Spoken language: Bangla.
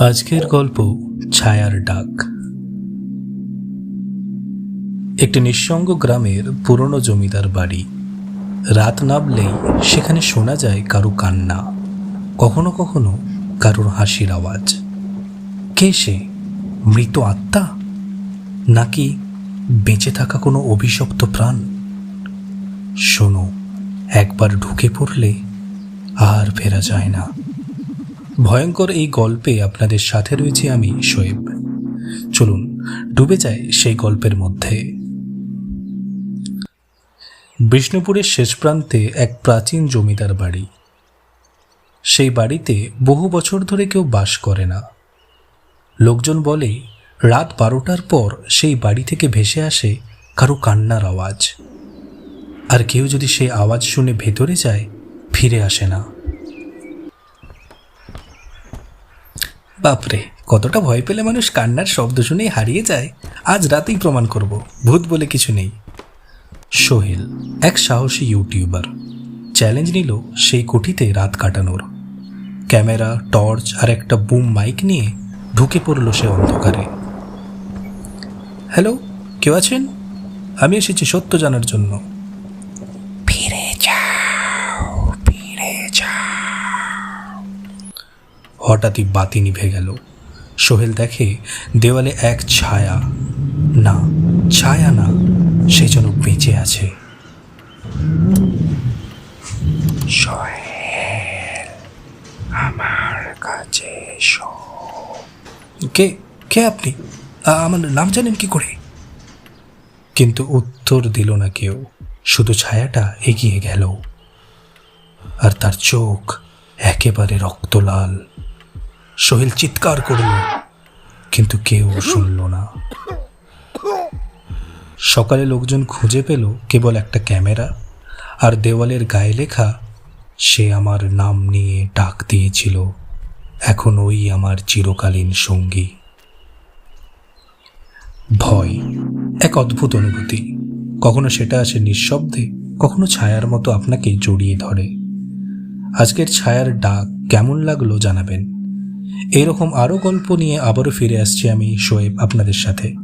আজকের গল্প ছায়ার ডাক। একটি নিঃসঙ্গ গ্রামের পুরনো জমিদার বাড়ি। রাত নামলেই সেখানে শোনা যায় কারও কান্না, কখনো কখনো কারোর হাসির আওয়াজ। কে সে? মৃত আত্মা? নাকি বেঁচে থাকা কোনো অভিশপ্ত প্রাণ? শোনো, একবার ঢুকে পড়লে আর ফেরা যায় না। ভয়ঙ্কর এই গল্পে আপনাদের সাথে রয়েছে আমি, শোয়েব। চলুন, ডুবে যায় সেই গল্পের মধ্যে। বিষ্ণুপুরের শেষ প্রান্তে এক প্রাচীন জমিদার বাড়ি। সেই বাড়িতে বহু বছর ধরে কেউ বাস করে না। লোকজন বলে, রাত বারোটার পর সেই বাড়ি থেকে ভেসে আসে কারও কান্নার আওয়াজ। আর কেউ যদি সেই আওয়াজ শুনে ভেতরে যায়, ফিরে আসে না। বাপরে, কতটা ভয় পেলে মানুষ কান্নার শব্দ শুনেই হারিয়ে যায়, আজ রাতেই প্রমাণ করব, ভূত বলে কিছু নেই। সোহেল, এক সাহসী ইউটিউবার, চ্যালেঞ্জ নিল সেই কুঠিতে রাত কাটানোর। ক্যামেরা, টর্চ আর একটা বুম মাইক নিয়ে ঢুকে পড়ল সে অন্ধকারে। হ্যালো, কেউ আছেন? আমি এসেছি সত্য জানার জন্য। হঠাৎই বাতি নিভে গেল। সোহেল দেখে দেওয়ালে এক ছায়া। না ছায়া না, সে যেন বেঁচে আছে। সোহেল, আমার কাছে কে কে আপনি? আমার নাম জানেন কি করে? কিন্তু উত্তর দিল না কেউ। শুধু ছায়াটা এগিয়ে গেল। আর তার চোখ একেবারে রক্তলাল। সোহেল চিৎকার করল, কিন্তু কেউ শুনল না। সকালে লোকজন খুঁজে পেল কেবল একটা ক্যামেরা আর দেওয়ালের গায়ে লেখা, সে আমার নাম নিয়ে ডাক দিয়েছিল, এখন ওই আমার চিরকালীন সঙ্গী। ভয়, এক অদ্ভুত অনুভূতি। কখনো সেটা আসে নিঃশব্দে, কখনো ছায়ার মতো আপনাকে জড়িয়ে ধরে। আজকের ছায়ার ডাক কেমন লাগল জানাবেন। এরকম আরও গল্প নিয়ে আবারও ফিরে আসছি আমি শোয়েব আপনাদের সাথে।